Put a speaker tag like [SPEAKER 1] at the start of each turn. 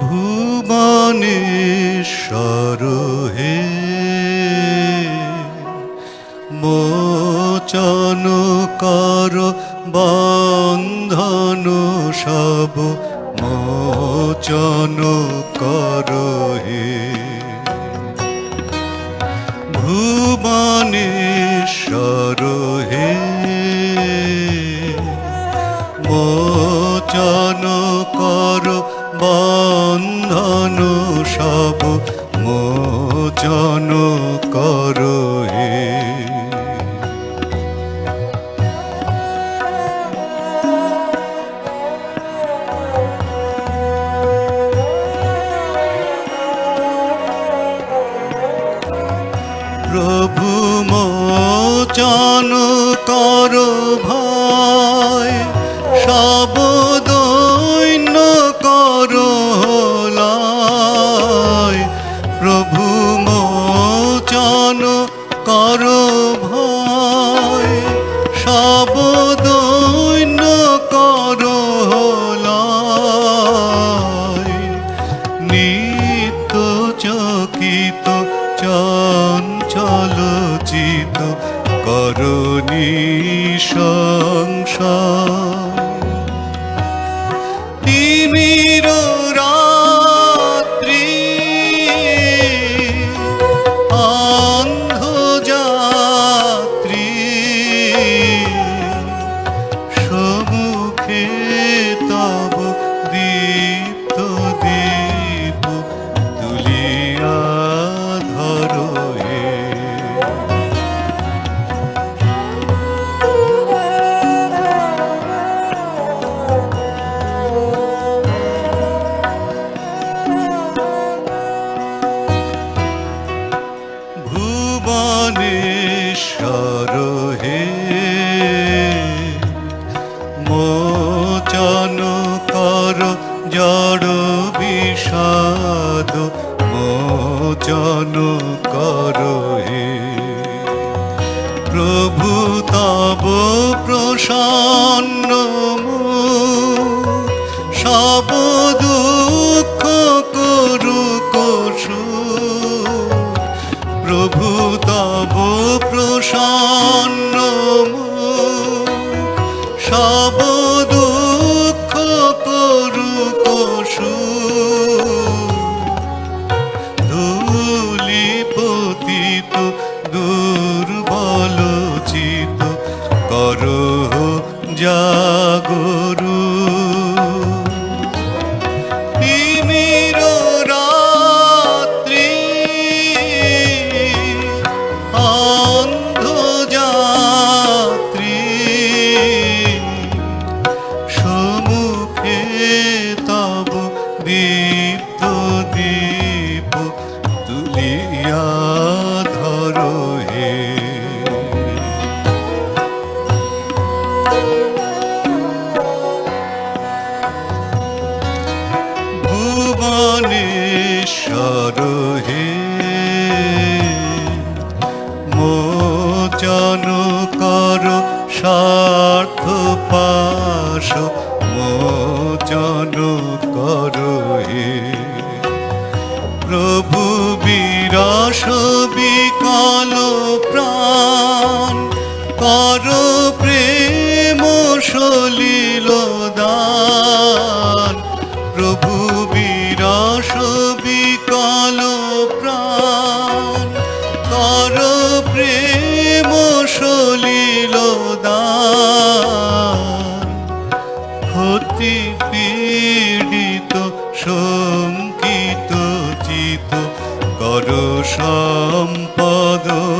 [SPEAKER 1] ভুবনেশ্বর হে। মোচন কর বন্ধন সব মোচন কর হে। ভুবনেশ্বর হে। মোচন কর বন্ধন সব মোচন কর হে। প্রভু মোচন চকিত চঞ্চল চিত করণী সংসার তিমির ভুবনেশ্বর হে মোচন কর জড় বিষাদ মোচন কর হে। প্রভু তব প্রসন্ন দীপ তুলিয়া ধরো হে। ভুবনেশ্বর হে মোচন কর স্বার্থ পাশ প্রভু বিরস বিকল প্রাণ। কর প্রেম সলিল দান। প্রভু বিরস বিকল প্রাণ। কর প্রেম সলিল দান। ক্ষতি পীড়িত, শঙ্কিত চিত কর সম্পদবান